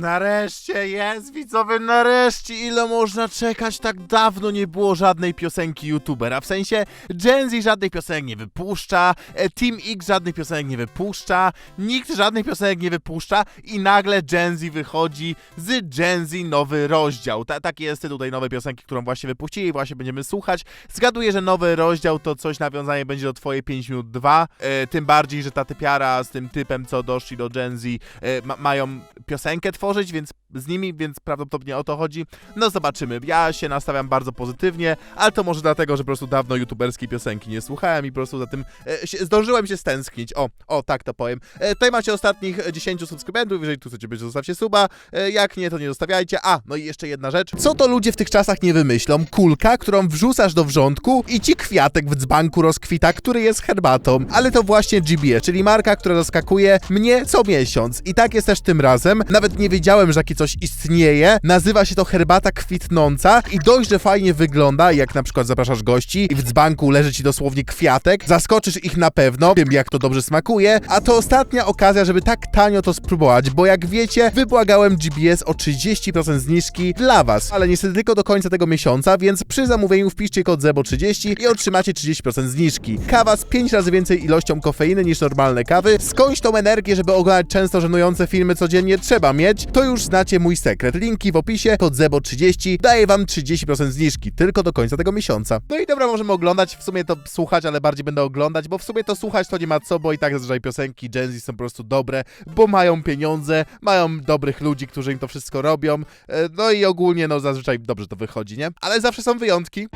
Nareszcie jest, widzowie, nareszcie! Ile można czekać? Tak dawno nie było żadnej piosenki youtubera. W sensie Gen Z żadnej piosenek nie wypuszcza, e, Team X żadnych piosenek nie wypuszcza, nikt żadnych piosenek nie wypuszcza i nagle Gen Z wychodzi z Gen Z nowy rozdział. Ta, taki jest tytuł tej nowej piosenki, którą właśnie wypuścili i właśnie będziemy słuchać. Zgaduję, że nowy rozdział to coś nawiązanie będzie do Twoje 5 minut 2, e, tym bardziej, że ta typiara z tym typem, co doszli do Gen Z, e, ma, mają piosenkę więc z nimi, więc prawdopodobnie o to chodzi. No zobaczymy. Ja się nastawiam bardzo pozytywnie, ale to może dlatego, że po prostu dawno youtuberskiej piosenki nie słuchałem i po prostu za tym e, się, zdążyłem się stęsknić. O, o, tak to powiem. E, tutaj macie ostatnich e, 10 subskrybentów, jeżeli tu chcecie być, zostawcie suba. E, jak nie, to nie zostawiajcie. A, no i jeszcze jedna rzecz. Co to ludzie w tych czasach nie wymyślą? Kulka, którą wrzucasz do wrzątku i ci kwiatek w dzbanku rozkwita, który jest herbatą. Ale to właśnie GBS, czyli marka, która zaskakuje mnie co miesiąc. I tak jest też tym razem. Nawet nie wiedziałem, że takie coś istnieje. Nazywa się to herbata kwitnąca i dość, że fajnie wygląda, jak na przykład zapraszasz gości i w dzbanku leży ci dosłownie kwiatek. Zaskoczysz ich na pewno, wiem jak to dobrze smakuje, a to ostatnia okazja, żeby tak tanio to spróbować, bo jak wiecie, wybłagałem GBS o 30% zniżki dla was, ale niestety tylko do końca tego miesiąca, więc przy zamówieniu wpiszcie kod ZEBO30 i otrzymacie 30% zniżki. Kawa z 5 razy więcej ilością kofeiny niż normalne kawy. Skądś tą energię, żeby oglądać często żenujące filmy codziennie trzeba mieć, to już znacie mój sekret. Linki w opisie, kod ZEBO30 daje wam 30% zniżki, tylko do końca tego miesiąca. No i dobra, możemy oglądać, w sumie to słuchać, ale bardziej będę oglądać, bo w sumie to słuchać to nie ma co, bo i tak zazwyczaj piosenki Gen Z są po prostu dobre, bo mają pieniądze, mają dobrych ludzi, którzy im to wszystko robią, e, no i ogólnie no zazwyczaj dobrze to wychodzi, nie? Ale zawsze są wyjątki.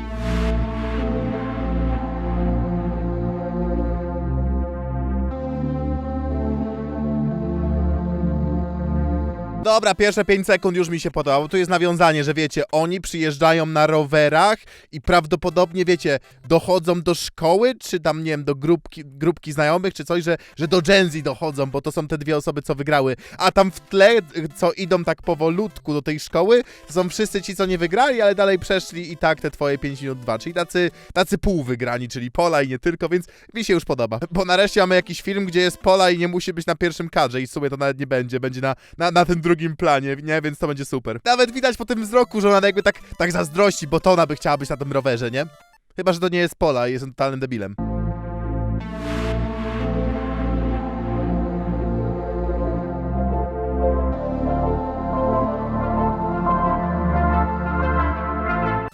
Dobra, pierwsze 5 sekund już mi się podobało. Tu jest nawiązanie, że wiecie, oni przyjeżdżają na rowerach i prawdopodobnie, wiecie, dochodzą do szkoły, czy tam, nie wiem, do grupki, grupki znajomych, czy coś, że, że do Gen Z dochodzą, bo to są te dwie osoby, co wygrały. A tam w tle, co idą tak powolutku do tej szkoły, to są wszyscy ci, co nie wygrali, ale dalej przeszli i tak te twoje 5 minut 2, czyli tacy, tacy półwygrani, czyli Pola i nie tylko, więc mi się już podoba. Bo nareszcie mamy jakiś film, gdzie jest Pola i nie musi być na pierwszym kadrze i w sumie to nawet nie będzie, będzie na, na, na tym drugim planie, nie? Więc to będzie super. Nawet widać po tym wzroku, że ona jakby tak, tak zazdrości, bo to ona by chciała być na tym rowerze, nie? Chyba, że to nie jest Pola i jest totalnym debilem.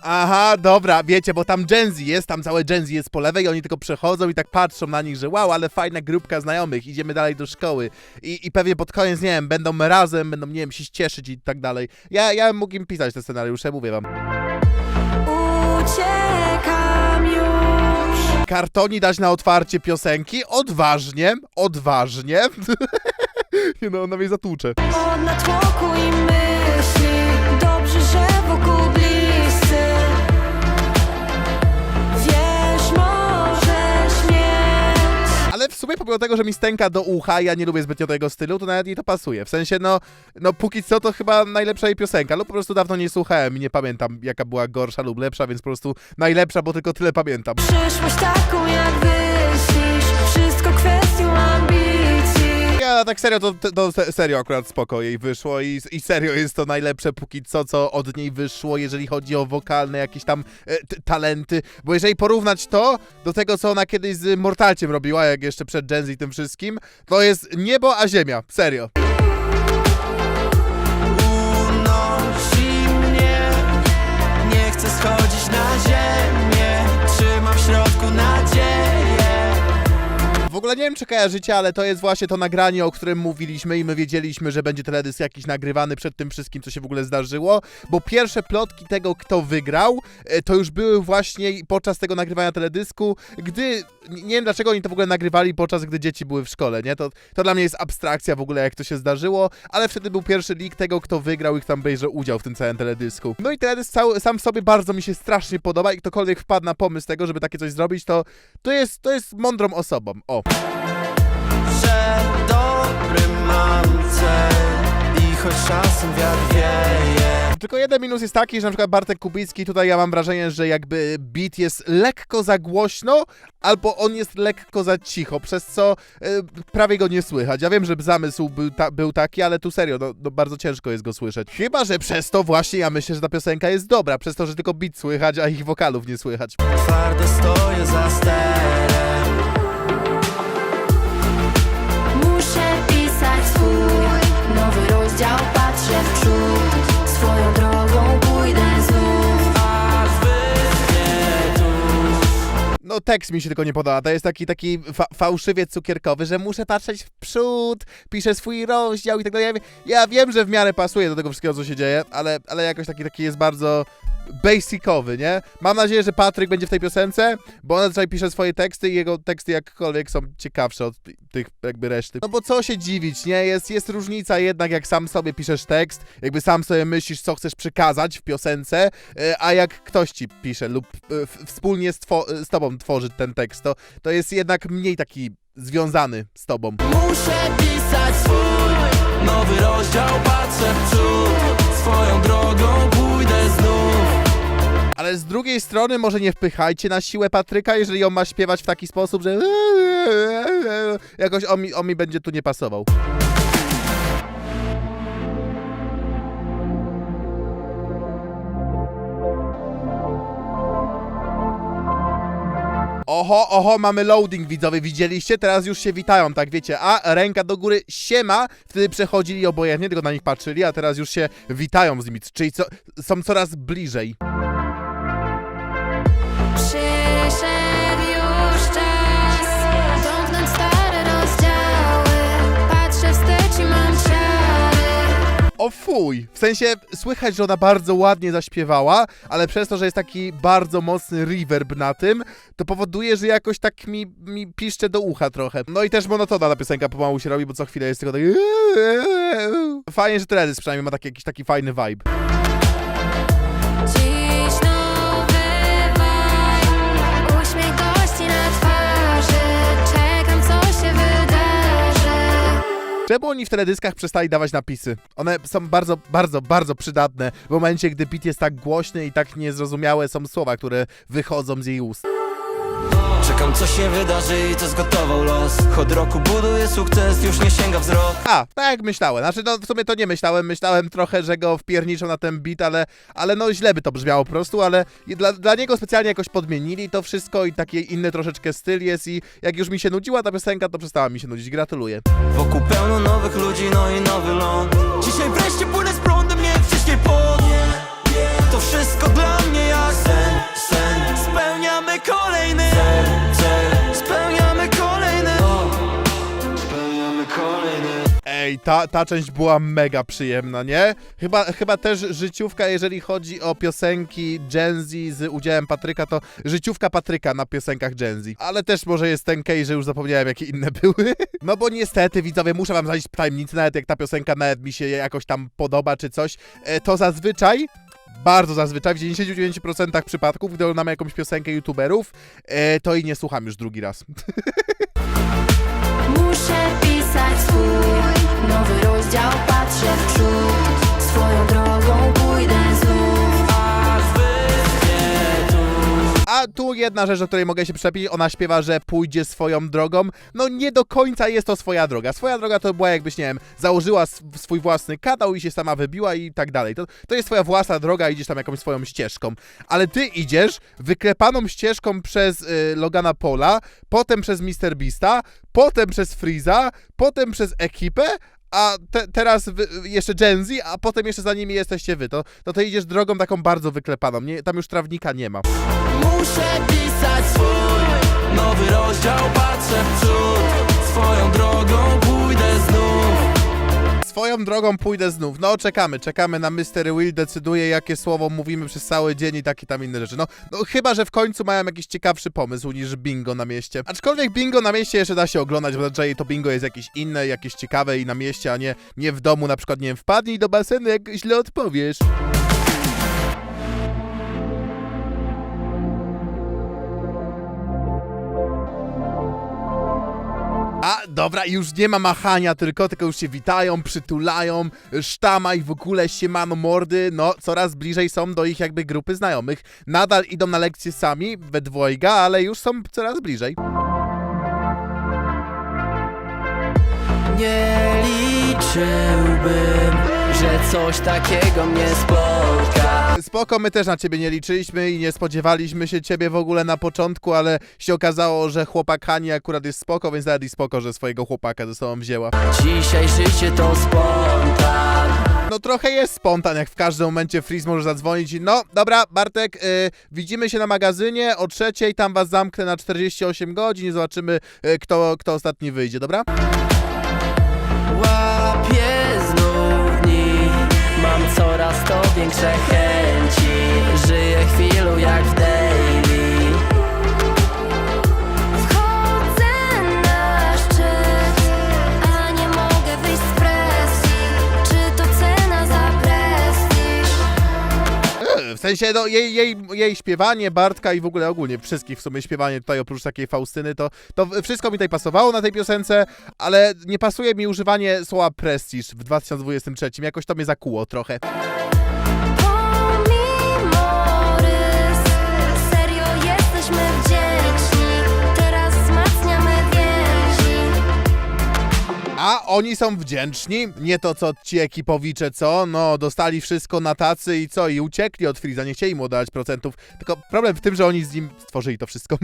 Aha, dobra, wiecie, bo tam Gen Z jest, tam całe Gen Z jest po lewej i oni tylko przechodzą i tak patrzą na nich, że wow, ale fajna grupka znajomych, idziemy dalej do szkoły. I, i pewnie pod koniec, nie wiem, będą razem, będą, nie wiem, się cieszyć i tak dalej. Ja, ja mógł im pisać te scenariusze, mówię wam. Uciekam już. Kartoni dać na otwarcie piosenki? Odważnie, odważnie. Nie no, ona mnie zatłucze. Od natłoku i myśli. Dobrze, że wokół bliscy. Pomimo tego, że mi stęka do ucha, ja nie lubię zbytnio tego stylu, to nawet jej to pasuje. W sensie, no, no póki co to chyba najlepsza jej piosenka, lub po prostu dawno nie słuchałem i nie pamiętam, jaka była gorsza lub lepsza, więc po prostu najlepsza, bo tylko tyle pamiętam. Przyszłość taką, jak myślisz. Ja tak serio, to, to se- serio akurat spoko jej wyszło i, i serio jest to najlepsze póki co, co od niej wyszło, jeżeli chodzi o wokalne jakieś tam e, talenty, bo jeżeli porównać to do tego, co ona kiedyś z Mortalciem robiła, jak jeszcze przed Gen Z i tym wszystkim, to jest niebo a ziemia, serio. Ogóle nie wiem, czy kojarzycie, ale to jest właśnie to nagranie, o którym mówiliśmy i my wiedzieliśmy, że będzie teledysk jakiś nagrywany przed tym wszystkim, co się w ogóle zdarzyło, bo pierwsze plotki tego, kto wygrał, e, to już były właśnie podczas tego nagrywania teledysku, gdy, nie wiem dlaczego oni to w ogóle nagrywali podczas gdy dzieci były w szkole, nie? To, to dla mnie jest abstrakcja w ogóle, jak to się zdarzyło, ale wtedy był pierwszy leak tego, kto wygrał i kto tam bierze udział w tym całym teledysku. No i teledysk cały, sam w sobie bardzo mi się strasznie podoba i ktokolwiek wpadł na pomysł tego, żeby takie coś zrobić, to, to, jest, to jest mądrą osobą. O. Dobry mam cel I choć czasem wiatr wieje Tylko jeden minus jest taki, że na przykład Bartek Kubicki, tutaj ja mam wrażenie, że jakby beat jest lekko za głośno, albo on jest lekko za cicho, przez co e, prawie go nie słychać. Ja wiem, że zamysł był, ta, był taki, ale tu serio, no, no bardzo ciężko jest go słyszeć. Chyba, że przez to właśnie ja myślę, że ta piosenka jest dobra, przez to, że tylko beat słychać, a ich wokalów nie słychać. Twardo stoję za sterem Muszę pisać swój nowy rozdział, patrzę w przód No tekst mi się tylko nie podoba, to jest taki taki fa fałszywiec cukierkowy, że muszę patrzeć w przód, piszę swój rozdział i tak dalej. Ja, wie- ja wiem, że w miarę pasuje do tego wszystkiego, co się dzieje, ale, ale jakoś taki, taki jest bardzo basicowy, nie? Mam nadzieję, że Patryk będzie w tej piosence, bo on zazwyczaj pisze swoje teksty i jego teksty jakkolwiek są ciekawsze od ty- tych jakby reszty. No bo co się dziwić, nie? Jest, jest różnica jednak, jak sam sobie piszesz tekst, jakby sam sobie myślisz, co chcesz przekazać w piosence, e, a jak ktoś ci pisze lub e, wspólnie z, z tobą tworzy ten tekst, to, to jest jednak mniej taki związany z tobą. Muszę pisać swój nowy rozdział Patrzę w przód Swoją drogą Ale z drugiej strony może nie wpychajcie na siłę Patryka, jeżeli on ma śpiewać w taki sposób, że jakoś on mi, on mi będzie tu nie pasował. Oho, oho, mamy loading widzowie, widzieliście? Teraz już się witają, tak wiecie, a ręka do góry, siema, wtedy przechodzili obojętnie, tylko na nich patrzyli, a teraz już się witają z nimi, czyli co, są coraz bliżej. O fuj! W sensie słychać, że ona bardzo ładnie zaśpiewała, ale przez to, że jest taki bardzo mocny reverb na tym, to powoduje, że jakoś tak mi, mi piszcze do ucha trochę. No i też monotona ta piosenka pomału się robi, bo co chwilę jest tylko tak... Fajnie, że teledysk przynajmniej ma taki, jakiś taki fajny vibe. Czemu oni w teledyskach przestali dawać napisy? One są bardzo, bardzo, bardzo przydatne w momencie, gdy beat jest tak głośny i tak niezrozumiałe są słowa, które wychodzą z jej ust. Czekam co się wydarzy i co zgotował los Od roku buduję sukces, już nie sięga wzrok A, tak jak myślałem. Znaczy, no w sumie to nie myślałem. Myślałem trochę, że go wpierniczą na ten beat, ale, ale no źle by to brzmiało po prostu, ale i dla, dla niego specjalnie jakoś podmienili to wszystko i taki inny troszeczkę styl jest i jak już mi się nudziła ta piosenka, to przestała mi się nudzić. Gratuluję. Wokół pełno nowych ludzi, no i nowy ląd Dzisiaj wreszcie płynę z prądem, nie wcześniej pod To wszystko dla mnie jak sen, sen Spełniamy kolejny cel, Ej, ta, ta część była mega przyjemna, nie? Chyba, chyba też życiówka, jeżeli chodzi o piosenki Gen Z z udziałem Patryka, to życiówka Patryka na piosenkach Gen Z. Ale też może jest ten case, że już zapomniałem, jakie inne były. No bo niestety, widzowie, muszę wam zalić tajemnicę, nawet jak ta piosenka nawet mi się jakoś tam podoba czy coś, e, to zazwyczaj bardzo zazwyczaj, w 99% przypadków, gdy oglądamy jakąś piosenkę youtuberów, e, to i nie słucham już drugi raz. Muszę pisać swój rozdział Patrzę w przód Swoją drogą pójdę A tu jedna rzecz, o której mogę się przepić, ona śpiewa, że pójdzie swoją drogą. No nie do końca jest to swoja droga. Swoja droga to była jakbyś, nie wiem, założyła sw- swój własny kanał i się sama wybiła i tak dalej. To, to jest twoja własna droga, idziesz tam jakąś swoją ścieżką. Ale ty idziesz wyklepaną ścieżką przez y, Logana Pola, potem przez Mr. Beasta, potem przez Freeza, potem przez ekipę, a te, teraz wy, jeszcze Gen Z, a potem jeszcze za nimi jesteście wy. To, to ty idziesz drogą taką bardzo wyklepaną. Nie, tam już trawnika nie ma. Muszę pisać swój nowy rozdział, Swoją drogą pójdę znów. No, czekamy, czekamy na Mr. Will, decyduje, jakie słowo mówimy przez cały dzień i takie tam inne rzeczy. No, no chyba, że w końcu mają jakiś ciekawszy pomysł niż bingo na mieście. Aczkolwiek bingo na mieście jeszcze da się oglądać, bo zazwyczaj to bingo jest jakieś inne, jakieś ciekawe i na mieście, a nie, nie w domu, na przykład, nie wiem, wpadnij do basenu, jak źle odpowiesz. Dobra. Już nie ma machania tylko, tylko już się witają, przytulają, sztama i w ogóle siemano mordy, no coraz bliżej są do ich jakby grupy znajomych. Nadal idą na lekcje sami, we dwojga, ale już są coraz bliżej. Nie liczyłbym, że coś takiego mnie spotka Spoko, my też na ciebie nie liczyliśmy i nie spodziewaliśmy się ciebie w ogóle na początku, ale się okazało, że chłopak Hani akurat jest spoko, więc nawet i spoko, że swojego chłopaka ze sobą wzięła. Dzisiaj życie to spontan No trochę jest spontan, jak w każdym momencie Freeze może zadzwonić i no, dobra, Bartek, y, widzimy się na magazynie o trzeciej, tam was zamknę na 48 godzin i zobaczymy, y, kto, kto ostatni wyjdzie, dobra? Większe chęci Żyję chwilą jak w daily Wchodzę na szczyt, a nie mogę wyjść z presji. Czy to cena za prestiż? Y, W sensie, no, jej, jej, jej śpiewanie, Bartka i w ogóle ogólnie wszystkich w sumie śpiewanie tutaj oprócz takiej Faustyny, to, to wszystko mi tutaj pasowało na tej piosence, ale nie pasuje mi używanie słowa prestiż w 2023, jakoś to mnie zakuło trochę. A oni są wdzięczni, nie to co ci ekipowicze, co? No, dostali wszystko na tacy i co? I uciekli od Freeza, nie chcieli mu dać procentów. Tylko problem w tym, że oni z nim stworzyli to wszystko.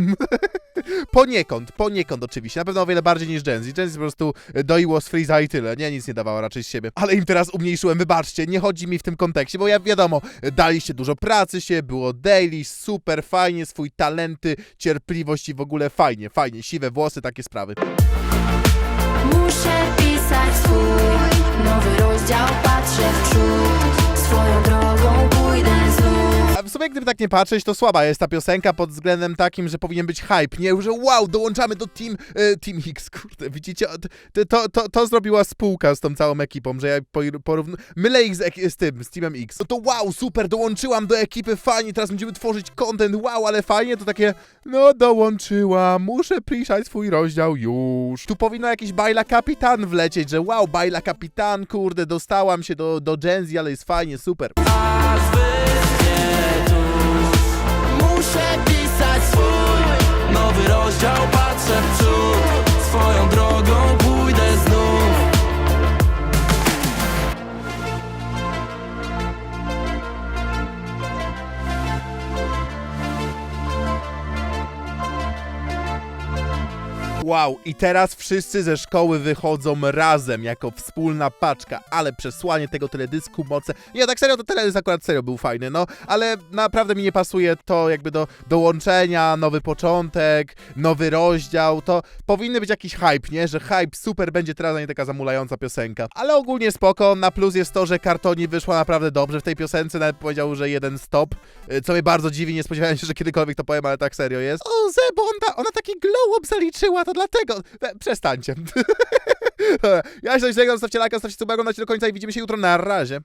poniekąd, poniekąd oczywiście. Na pewno o wiele bardziej niż Gen Z. Gen Z po prostu doiło z Freeza i tyle. Nie, nic nie dawała raczej z siebie. Ale im teraz umniejszyłem, wybaczcie, nie chodzi mi w tym kontekście, bo ja wiadomo, daliście dużo pracy się, było daily, super, fajnie, swój talenty, cierpliwość i w ogóle fajnie, fajnie, siwe włosy, takie sprawy. Muszę pisać swój nowy rozdział, patrzę w przód. Swoją drogą sumie, gdyby tak nie patrzeć, to słaba jest ta piosenka pod względem takim, że powinien być hype, nie? Że wow, dołączamy do Team, e, team X, kurde, widzicie? To, to, to, to zrobiła spółka z tą całą ekipą, że ja porównuję, mylę ich z, z tym, z Teamem X. No to wow, super, dołączyłam do ekipy, fajnie, teraz będziemy tworzyć content, wow, ale fajnie, to takie, no dołączyłam, muszę piszać swój rozdział już. Tu powinno jakiś Bajla Kapitan wlecieć, że wow, Bajla Kapitan, kurde, dostałam się do, do Gen Z, ale jest fajnie, super. Tu Muszę pisać swój nowy rozdział Patrzę w przód Swoją drogą Wow, i teraz wszyscy ze szkoły wychodzą razem, jako wspólna paczka, ale przesłanie tego teledysku moce... Nie, tak serio, to teledysk akurat serio był fajny, no, ale naprawdę mi nie pasuje to jakby do dołączenia, nowy początek, nowy rozdział, to powinny być jakiś hype, nie? Że hype super będzie teraz, a nie taka zamulająca piosenka. Ale ogólnie spoko, na plus jest to, że Kartoni wyszła naprawdę dobrze w tej piosence, nawet powiedział, że jeden stop, y, co mnie bardzo dziwi, nie spodziewałem się, że kiedykolwiek to powiem, ale tak serio jest. O, Zebonda, ona taki glow up zaliczyła, to dlatego. Przestańcie. ja się do zostawcie lajka, zostawcie suba, oglądajcie do końca i widzimy się jutro, na razie.